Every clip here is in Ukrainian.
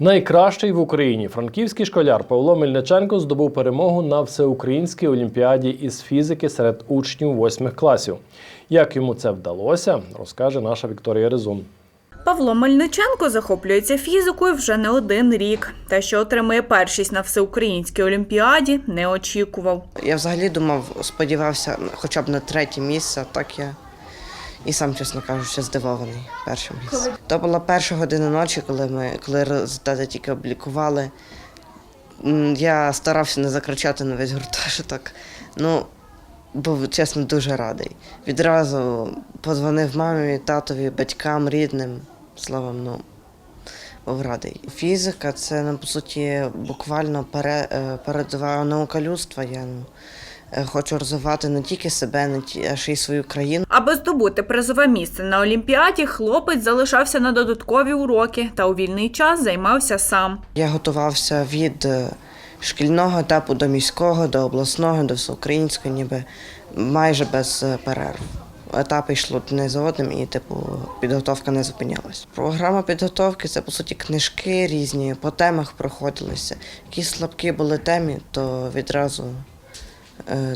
Найкращий в Україні франківський школяр Павло Мельниченко здобув перемогу на всеукраїнській олімпіаді із фізики серед учнів восьмих класів. Як йому це вдалося, розкаже наша Вікторія Резун. Павло Мельниченко захоплюється фізикою вже не один рік. Те, що отримує першість на всеукраїнській олімпіаді, не очікував. Я взагалі думав, сподівався хоча б на третє місце, так я і сам, чесно кажучи, здивований першим місцем. То була перша година ночі, коли ми коли результати тільки облікували. Я старався не закричати на весь гуртожиток. Ну, був чесно дуже радий. Відразу подзвонив мамі, татові, батькам, рідним. Словом, ну. Був радий. Фізика це ну, по суті буквально е, передова наука людства. Я ну, хочу розвивати не тільки себе, не ті- а ще й свою країну. Аби здобути призове місце на олімпіаді, хлопець залишався на додаткові уроки та у вільний час займався сам. Я готувався від е, шкільного етапу до міського, до обласного, до всеукраїнського, ніби майже без е, перерв. Етапи йшли не за одним, і типу підготовка не зупинялась. Програма підготовки це по суті книжки різні, по темах проходилися. Які слабкі були темі, то відразу, е,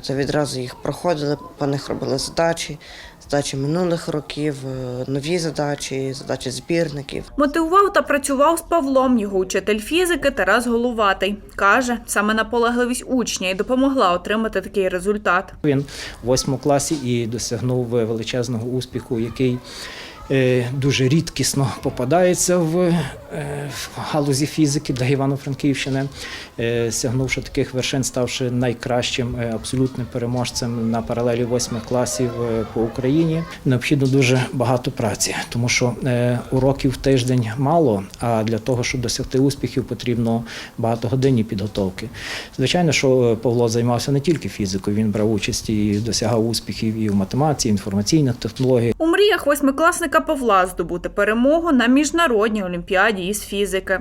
то відразу їх проходили, по них робили задачі, задачі минулих років, е, нові задачі, задачі збірників. Мотивував та працював з Павлом його учитель фізики Тарас Головатий. Каже, саме наполегливість учня і допомогла отримати такий результат. Він в восьмому класі і досягнув величезного успіху, який е, дуже рідкісно попадається в, е, в галузі фізики для Івано-Франківщини, Е, сягнувши таких вершин, ставши найкращим е, абсолютним переможцем на паралелі восьмих класів е, по Україні. Необхідно дуже багато праці, тому що е, уроків в тиждень мало. А для того, щоб досягти успіхів, потрібно багатогодинні підготовки. Звичайно, що е, Павло займався не тільки фізикою, він брав участь і досягав успіхів і в математиці, і в інформаційних технологіях. У мріях восьмикласника Павла здобути перемогу на міжнародній олімпіаді із фізики.